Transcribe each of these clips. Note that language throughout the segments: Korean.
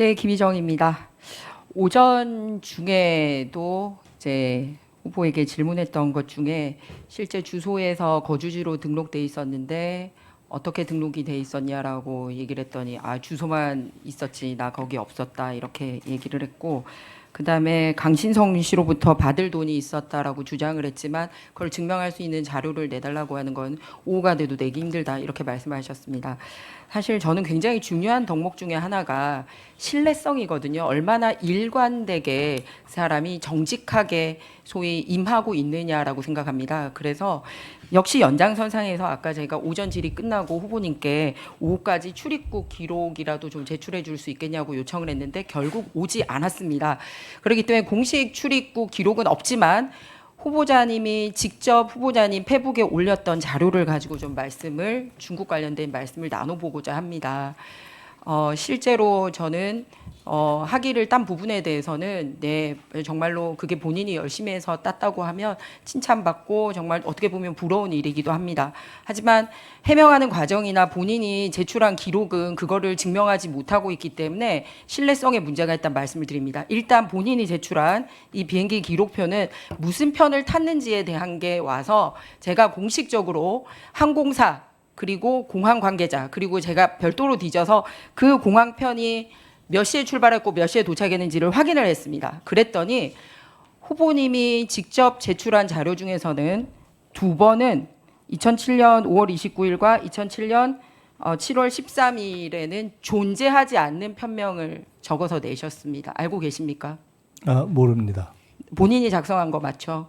네, 김희정입니다. 오전 중에도 이제 후보에게 질문했던 것 중에 실제 주소에서 거주지로 등록돼 있었는데 어떻게 등록이 돼 있었냐라고 얘기를 했더니 아 주소만 있었지 나 거기 없었다 이렇게 얘기를 했고 그 다음에 강신성 씨로부터 받을 돈이 있었다라고 주장을 했지만 그걸 증명할 수 있는 자료를 내달라고 하는 건 오후가 돼도 내기 힘들다 이렇게 말씀하셨습니다. 사실 저는 굉장히 중요한 덕목 중에 하나가 신뢰성이거든요. 얼마나 일관되게 사람이 정직하게 소위 임하고 있느냐라고 생각합니다. 그래서 역시 연장선상에서 아까 제가 오전 질의 끝나고 후보님께 오후까지 출입국 기록이라도 좀 제출해 줄 수 있겠냐고 요청을 했는데 결국 오지 않았습니다. 그렇기 때문에 공식 출입국 기록은 없지만 후보자님이 직접 후보자님 페북에 올렸던 자료를 가지고 좀 말씀을 중국 관련된 말씀을 나눠보고자 합니다. 어, 실제로 저는 어, 학위를 딴 부분에 대해서는 네 정말로 그게 본인이 열심히 해서 땄다고 하면 칭찬받고 정말 어떻게 보면 부러운 일이기도 합니다. 하지만 해명하는 과정이나 본인이 제출한 기록은 그거를 증명하지 못하고 있기 때문에 신뢰성에 문제가 있다는 말씀을 드립니다. 일단 본인이 제출한 이 비행기 기록표는 무슨 편을 탔는지에 대한 게 와서 제가 공식적으로 항공사 그리고 공항 관계자 그리고 제가 별도로 뒤져서 그 공항 편이 몇 시에 출발했고 몇 시에 도착했는지를 확인을 했습니다. 그랬더니 후보님이 직접 제출한 자료 중에서는 두 번은 2007년 5월 29일과 2007년 어, 7월 13일에는 존재하지 않는 편명을 적어서 내셨습니다. 알고 계십니까? 아 모릅니다. 본인이 작성한 거 맞죠?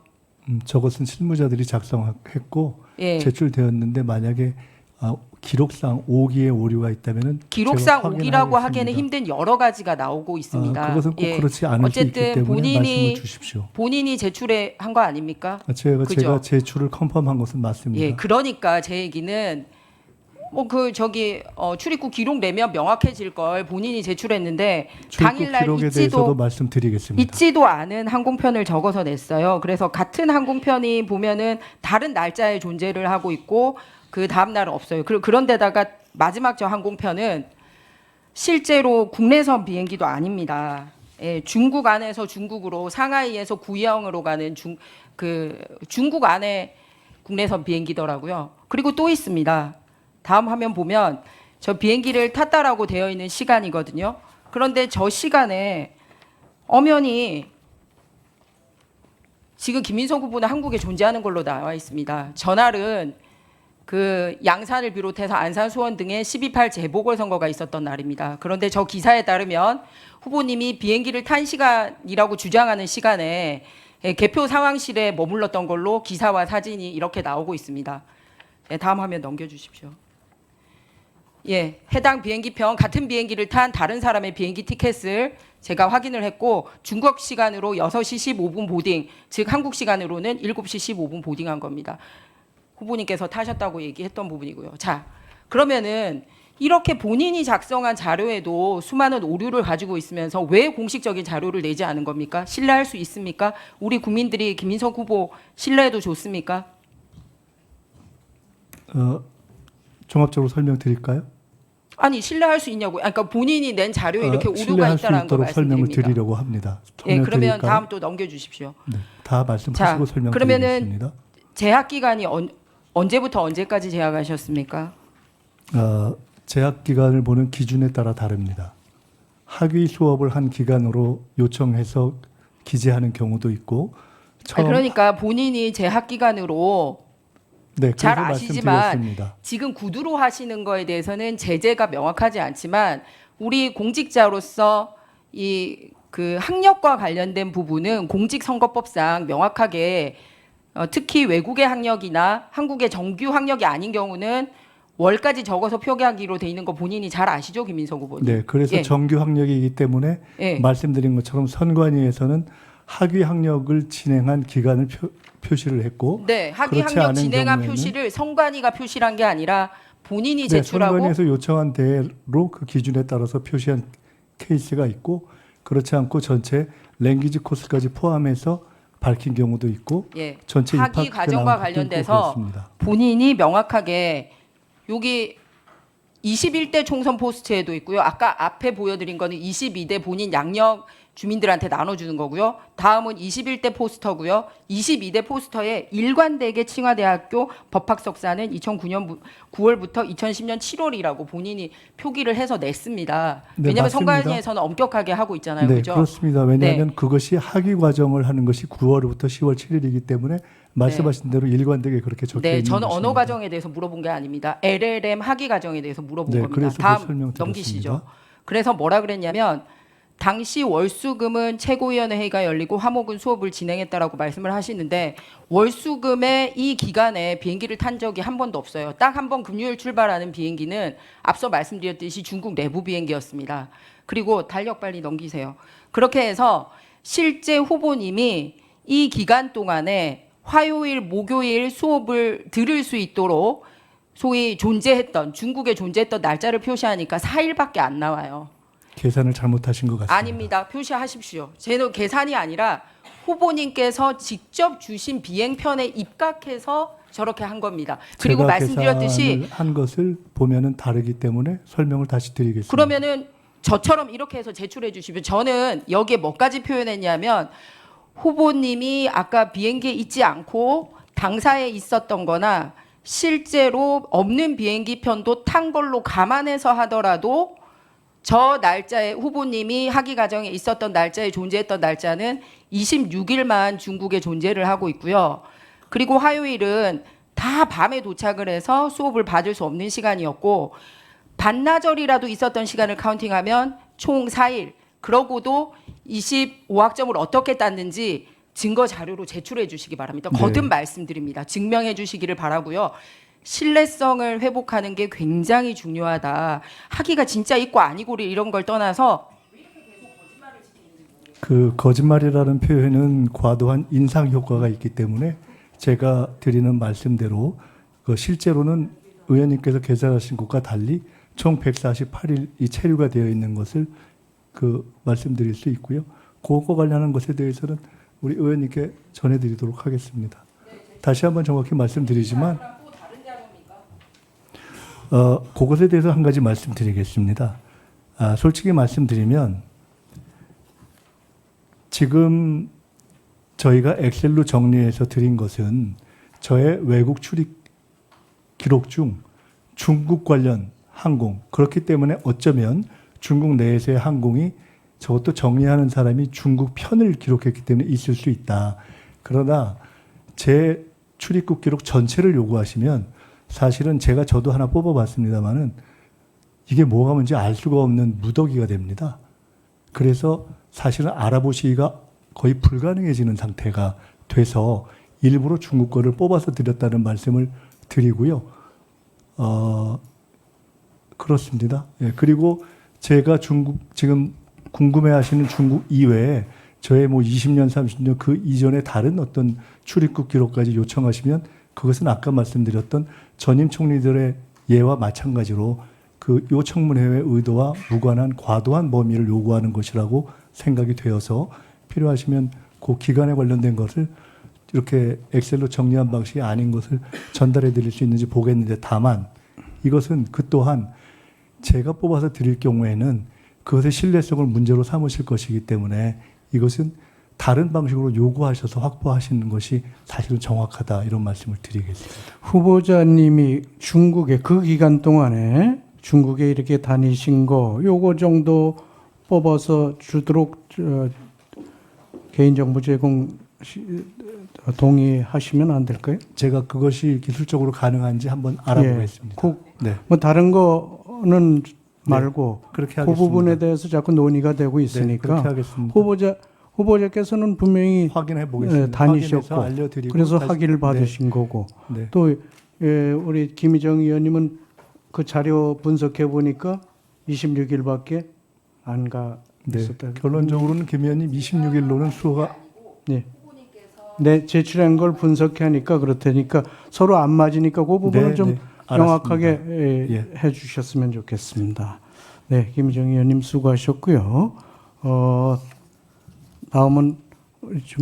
음, 저것은 실무자들이 작성했고 예. 제출되었는데 만약에 아, 기록상 오기의 오류가 있다면은 기록상 오기라고. 하기에는 힘든 여러 가지가 나오고 있습니다. 아, 그것은 꼭 예. 그렇지 않을 수 있기 때문에 본인이- 주십시오. 본인이 제출해 한 거 아닙니까? 아, 제가 그죠? 제가 제출을 컨펌한 것은 맞습니다. 예, 그러니까 제 얘기는 뭐 그 저기 어, 출입국 기록 내면 명확해질 걸 본인이 제출했는데 당일날 대해서도 말씀드리겠습니다. 있지도 않은 항공편을 적어서 냈어요. 그래서 같은 항공편이 보면은 다른 날짜에 존재를 하고 있고 그 다음 날은 없어요. 그- 그런데다가 마지막 저 항공편은 실제로 국내선 비행기도 아닙니다. 예, 중국 안에서 중국으로 상하이에서 구이항으로 가는 중 그 중국 안에 국내선 비행기더라고요. 그리고 또 있습니다. 다음 화면 보면 저 비행기를 탔다라고 되어 있는 시간이거든요. 그런데 저 시간에 엄연히 지금 김민석 후보는 한국에 존재하는 걸로 나와 있습니다. 전날은 그 양산을 비롯해서 안산 수원 등의 12.8 재보궐선거가 있었던 날입니다. 그런데 저 기사에 따르면 후보님이 비행기를 탄 시간이라고 주장하는 시간에 예, 개표 상황실에 머물렀던 걸로 기사와 사진이 이렇게 나오고 있습니다. 예, 다음 화면 넘겨주십시오. 예, 해당 비행기편 같은 비행기를 탄 다른 사람의 비행기 티켓을 제가 확인을 했고 중국 시간으로 6시 15분 보딩, 즉 한국 시간으로는 7시 15분 보딩한 겁니다. 후보님께서 타셨다고 얘기했던 부분이고요. 자, 그러면은 이렇게 본인이 작성한 자료에도 수많은 오류를 가지고 있으면서 왜 공식적인 자료를 내지 않은 겁니까? 신뢰할 수 있습니까? 우리 국민들이 김민석 후보 신뢰해도 좋습니까? 어, 종합적으로 설명드릴까요? 아니 신뢰할 수 있냐고. 요 그러니까 본인이 낸 자료에 이렇게 어, 오류가 있다라는 거 있도록 설명을. 드리려고 합니다. 예, 그러면? 다음 또 넘겨주십시오. 네, 다 말씀하시고 자, 설명드리겠습니다. 재학 기간이 언, 언제부터 언제까지 재학하셨습니까? 어, 재학 기간을 보는 기준에 따라 다릅니다. 학위 수업을 한 기간으로 요청해서 기재하는 경우도 있고 아니, 처음 그러니까 본인이 재학 기간으로 네, 잘 그래서 아시지만 말씀드렸습니다. 지금 구두로 하시는 거에 대해서는 제재가 명확하지 않지만 우리 공직자로서 이 그 학력과 관련된 부분은 공직선거법상 명확하게 어, 특히 외국의 학력이나 한국의 정규 학력이 아닌 경우는 월까지 적어서 표기하기로 돼 있는 거 본인이 잘 아시죠, 김민석 후보님? 네, 그래서 예. 정규 학력이기 때문에 예. 말씀드린 것처럼 선관위에서는 학위 학력을 진행한 기간을 표, 시를 했고 네, 학위 학력 진행한 표시를 선관위가 표시한 게 아니라 본인이 네, 제출하고 선관위에서 요청한 대로 그 기준에 따라서 표시한 케이스가 있고 그렇지 않고 전체 랭귀지 코스까지 포함해서 밝힌 경우도 있고 예, 전체 학위 입학 과정과 관련돼서. 본인이 명확하게 여기 21대 총선 포스트에도 있고요. 아까 앞에 보여드린 거는 22대 본인 양력 주민들한테 나눠주는 거고요. 다음은 21대 포스터고요. 22대 포스터에 일관되게 칭화대학교 법학석사는 2009년 9월부터 2010년 7월이라고 본인이 표기를 해서 냈습니다. 네, 왜냐하면 맞습니다. 선관위에서는 엄격하게 하고 있잖아요. 네, 그죠? 그렇습니다. 왜냐하면 그것이 학위 과정을 하는 것이 9월부터 10월 7일이기 때문에 말씀하신 대로 일관되게 그렇게 적혀 네, 있는 저는 것입니다. 언어 과정에 대해서 물어본 게 아닙니다. LLM 학위 과정에 대해서 물어본 네, 겁니다. 그래서 그 다음 넘기시죠. 그래서 뭐라 그랬냐면 당시 월수금은 최고위원회 회의가 열리고 화목은 수업을 진행했다라고 말씀을 하시는데 월수금의 이 기간에 비행기를 탄 적이 한 번도 없어요. 딱 한 번 금요일 출발하는 비행기는 앞서 말씀드렸듯이 중국 내부 비행기였습니다. 그리고 달력 빨리 넘기세요. 그렇게 해서 실제 후보님이 이 기간 동안에 화요일, 목요일 수업을 들을 수 있도록 소위 존재했던 중국에 존재했던 날짜를 표시하니까 4일밖에 안 나와요. 계산을 잘못하신 것 같습니다. 아닙니다. 표시하십시오. 제는 계산이 아니라 후보님께서 직접 주신 비행편에 입각해서 저렇게 한 겁니다. 그리고 제가 말씀드렸듯이 계산을 한 것을 보면은 다르기 때문에 설명을 다시 드리겠습니다. 그러면은 저처럼 이렇게 해서 제출해 주시면 저는 여기에 뭐까지 표현했냐면 후보님이 아까 비행기에 있지 않고 당사에 있었던 거나 실제로 없는 비행기 편도 탄 걸로 감안해서 하더라도 저 날짜에 후보님이 학위 과정에 있었던 날짜에 존재했던 날짜는 26일만 중국에 존재를 하고 있고요. 그리고 화요일은 다 밤에 도착을 해서 수업을 받을 수 없는 시간이었고 반나절이라도 있었던 시간을 카운팅하면 총 4일. 그러고도 25학점을 어떻게 땄는지 증거 자료로 제출해 주시기 바랍니다. 네. 거듭 말씀드립니다. 증명해 주시기를 바라고요. 신뢰성을 회복하는 게 굉장히 중요하다. 학위가 진짜 있고 아니고를 이런 걸 떠나서 그 거짓말이라는 표현은 과도한 인상 효과가 있기 때문에 제가 드리는 말씀대로 그 실제로는 의원님께서 계산하신 것과 달리 총 148일 이 체류가 되어 있는 것을 그 말씀드릴 수 있고요. 그거 관련한 것에 대해서는 우리 의원님께 전해드리도록 하겠습니다. 다시 한번 정확히 말씀드리지만 어, 그것에 대해서 한 가지 말씀드리겠습니다. 아, 솔직히 말씀드리면 지금 저희가 엑셀로 정리해서 드린 것은 저의 외국 출입 기록 중 중국 관련 항공 그렇기 때문에 어쩌면 중국 내에서의 항공이 저것도 정리하는 사람이 중국 편을 기록했기 때문에 있을 수 있다. 그러나 제 출입국 기록 전체를 요구하시면 사실은 제가 저도 하나 뽑아봤습니다만은 이게 뭐가 뭔지 알 수가 없는 무더기가 됩니다. 그래서 사실은 알아보시기가 거의 불가능해지는 상태가 돼서 일부러 중국 거를 뽑아서 드렸다는 말씀을 드리고요. 어, 그렇습니다. 예, 그리고 제가 중국 지금 궁금해 하시는 중국 이외에 저의 뭐 20년, 30년 그 이전에 다른 어떤 출입국 기록까지 요청하시면 그것은 아까 말씀드렸던 전임 총리들의 예와 마찬가지로 그 요청문회의 의도와 무관한 과도한 범위를 요구하는 것이라고 생각이 되어서 필요하시면 그 기간에 관련된 것을 이렇게 엑셀로 정리한 방식이 아닌 것을 전달해 드릴 수 있는지 보겠는데 다만 이것은 그 또한 제가 뽑아서 드릴 경우에는 그것의 신뢰성을 문제로 삼으실 것이기 때문에 이것은 다른 방식으로 요구하셔서 확보하시는 것이 사실은 정확하다 이런 말씀을 드리겠습니다. 후보자님이 중국에 그 기간 동안에 중국에 이렇게 다니신 거 요거 정도 뽑아서 주도록 저, 개인정보 제공 시- 동의하시면 안 될까요? 제가 그것이 기술적으로 가능한지 한번 알아보겠습니다. 그, 네, 뭐 다른 거는 말고 그렇게 그 하겠습니다. 부분에 대해서 자꾸 논의가 되고 네, 있으니까 그렇게 하겠습니다. 후보자 후보자께서는 분명히 확인해 보겠습니다. 예, 다니셨고, 그래서 학위를 네, 받으신 거고 네. 또 예, 우리 김희정 의원님은 그 자료 분석해 보니까 26일밖에 안가 네. 있었다. 결론적으로는 김 의원님 26일로는 수호가 네. 네, 제출한 걸 분석하니까 그렇다니까 서로 안 맞으니까 그 부분을 네, 좀 네. 명확하게 예, 예. 해 주셨으면 좋겠습니다. 네, 김희정 의원님 수고하셨고요. 어, 다음은 좀